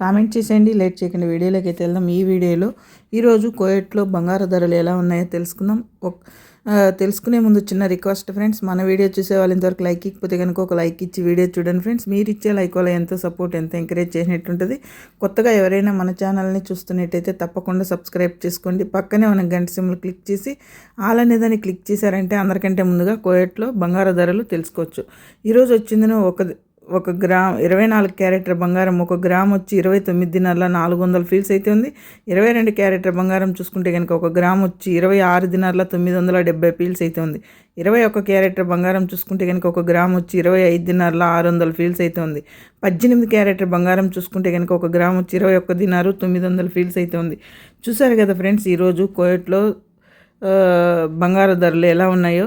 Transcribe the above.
Comment చేసేయండి late చేయకండి. వీడియోలోకి అయితే వెళ్దాం. ఈ వీడియోలో ఈరోజు కోయట్లో బంగారు ధరలు ఎలా ఉన్నాయో తెలుసుకుందాం. ఒక తెలుసుకునే ముందు చిన్న రిక్వెస్ట్ ఫ్రెండ్స్ మన వీడియో చూసే వాళ్ళు ఇంతవరకు లైక్ ఇకపోతే కనుక ఒక లైక్ ఇచ్చి వీడియో చూడండి ఫ్రెండ్స్. మీరు ఇచ్చే లైక్ వల్ల ఎంతో సపోర్ట్ ఎంత ఎంకరేజ్ చేసినట్టు ఉంటుంది కొత్తగా ఎవరైనా మన ఛానల్ని చూస్తున్నట్టయితే తప్పకుండా సబ్స్క్రైబ్ చేసుకోండి. పక్కనే మనం గంట సిమ్లు క్లిక్ చేసి ఆల్ అనేదాన్ని క్లిక్ చేశారంటే అందరికంటే ముందుగా కోయట్లో బంగారు ధరలు తెలుసుకోవచ్చు. ఈరోజు వచ్చిందని ఒక ఒక గ్రామ్ ఇరవై నాలుగు క్యారెక్టర్ బంగారం ఒక గ్రామ్ వచ్చి ఇరవై తొమ్మిది దినాల నాలుగు వందల ఫీల్స్ అయితే ఉంది. ఇరవై రెండు క్యారెక్టర్ బంగారం చూసుకుంటే కనుక ఒక గ్రామ్ వచ్చి ఇరవై ఆరు దినార్ల తొమ్మిది వందల డెబ్బై ఫీల్స్ అయితే ఉంది. ఇరవై ఒక్క క్యారెక్టర్ బంగారం చూసుకుంటే కనుక ఒక గ్రామ్ వచ్చి ఇరవై ఐదు దినాల ఆరు వందల ఫీల్స్ అయితే ఉంది. పద్దెనిమిది క్యారెక్టర్ బంగారం చూసుకుంటే కనుక ఒక గ్రామ్ వచ్చి ఇరవై ఒక్క దినారు తొమ్మిది వందల ఫీల్స్ అయితే ఉంది. చూసారు కదా ఫ్రెండ్స్ ఈరోజు కోయట్లో బంగారు ధరలు ఎలా ఉన్నాయో?